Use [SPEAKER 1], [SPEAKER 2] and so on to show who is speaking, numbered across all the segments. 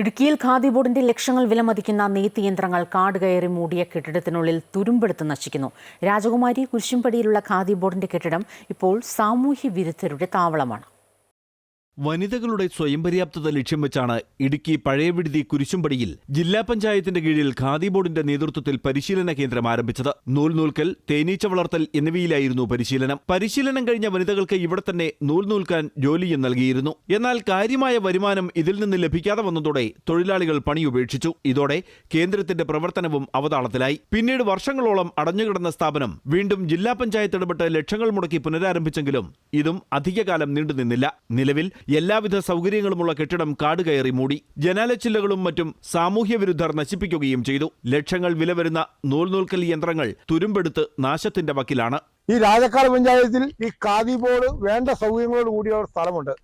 [SPEAKER 1] ഇടുക്കിയിൽ ഖാദി ബോർഡിന്റെ ലക്ഷങ്ങൾ വിലമതിക്കുന്ന നെയ്ത്ത് യന്ത്രങ്ങൾ കാട് കയറി മൂടിയ കെട്ടിടത്തിനുള്ളിൽ തുരുമ്പെടുത്ത് നശിക്കുന്നു. രാജകുമാരി കുരിശുംപടിയിലുള്ള ഖാദി ബോർഡിന്റെ കെട്ടിടം ഇപ്പോൾ സാമൂഹ്യ വിരുദ്ധരുടെ താവളമാണ്.
[SPEAKER 2] വനിതകളുടെ സ്വയം പര്യാപ്തത ലക്ഷ്യം വെച്ചാണ് ഇടുക്കി പഴയ വിടുതി കുരിശുംപടിയിൽ ജില്ലാ പഞ്ചായത്തിന്റെ കീഴിൽ ഖാദി ബോർഡിന്റെ നേതൃത്വത്തിൽ പരിശീലന കേന്ദ്രം ആരംഭിച്ചത്. നൂൽ നൂൽക്കൽ തേനീച്ച വളർത്തൽ എന്നിവയിലായിരുന്നു പരിശീലനം. പരിശീലനം കഴിഞ്ഞ വനിതകൾക്ക് ഇവിടെ തന്നെ നൂൽ നൂൽക്കാൻ ജോലിയും നൽകിയിരുന്നു. എന്നാൽ കാര്യമായ വരുമാനം ഇതിൽ നിന്ന് ലഭിക്കാതെ വന്നതോടെ തൊഴിലാളികൾ പണിയുപേക്ഷിച്ചു ഇതോടെ കേന്ദ്രത്തിന്റെ പ്രവർത്തനവും അവതാളത്തിലായി. പിന്നീട് വർഷങ്ങളോളം അടഞ്ഞുകിടന്ന സ്ഥാപനം വീണ്ടും ജില്ലാ പഞ്ചായത്ത് ഇടപെട്ട് ലക്ഷങ്ങൾ മുടക്കി പുനരാരംഭിച്ചെങ്കിലും ഇതും അധികകാലം നീണ്ടുനിന്നില്ല. നിലവിൽ എല്ലാവിധ സൗകര്യങ്ങളുമുള്ള കെട്ടിടം കാട് കയറി മൂടി ജനാലച്ചില്ലകളും മറ്റും സാമൂഹ്യ വിരുദ്ധർ നശിപ്പിക്കുകയും ചെയ്തു. ലക്ഷങ്ങൾ വില വരുന്ന നൂൽനൂൽക്കൽ യന്ത്രങ്ങൾ തുരുമ്പെടുത്ത് നാശത്തിന്റെ വക്കിലാണ്.
[SPEAKER 3] ഈ രാജക്കാട് പഞ്ചായത്തിൽ ഈ കാതി ബോർഡ് വേണ്ട സൗകര്യങ്ങളോട് കൂടിയ ഒരു സ്ഥലമുണ്ട്.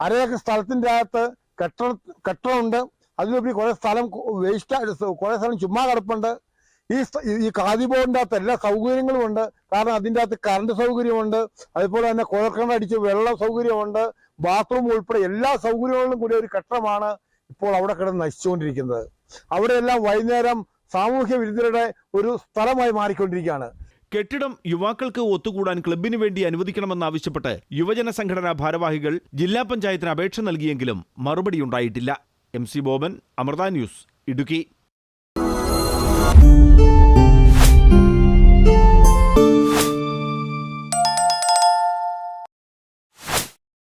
[SPEAKER 3] അരേക്കർ സ്ഥലത്തിന്റെ അകത്ത് കെട്ടണം കെട്ടണമുണ്ട് അതിലുപരി കുറെ സ്ഥലം വേസ്റ്റ് കുറെ സ്ഥലം ചുമ്മാ കിടപ്പുണ്ട്. ഈ ഈ ഖാദി ബോർഡിന്റെ അകത്ത് എല്ലാ സൗകര്യങ്ങളും ഉണ്ട് കാരണം അതിന്റെ അകത്ത് കറണ്ട് സൗകര്യമുണ്ട്. അതുപോലെ തന്നെ കുഴൽക്കിണർ അടിച്ച് വെള്ള സൗകര്യമുണ്ട്. ബാത്റൂം ഉൾപ്പെടെ എല്ലാ സൗകര്യങ്ങളിലും കൂടി ഒരു ഘട്ടമാണ് ഇപ്പോൾ അവിടെ കിടന്ന് നശിച്ചുകൊണ്ടിരിക്കുന്നത്. അവിടെയെല്ലാം വൈകുന്നേരം സാമൂഹ്യ വിരുദ്ധരുടെ ഒരു സ്ഥലമായി മാറിക്കൊണ്ടിരിക്കുകയാണ്.
[SPEAKER 2] കെട്ടിടം യുവാക്കൾക്ക് ഒത്തുകൂടാൻ ക്ലബിന് വേണ്ടി അനുവദിക്കണമെന്നാവശ്യപ്പെട്ട് യുവജന സംഘടനാ ഭാരവാഹികൾ ജില്ലാ പഞ്ചായത്തിന് അപേക്ഷ നൽകിയെങ്കിലും മറുപടിയുണ്ടായിട്ടില്ല M C Boban Amrita news Idukki. うん。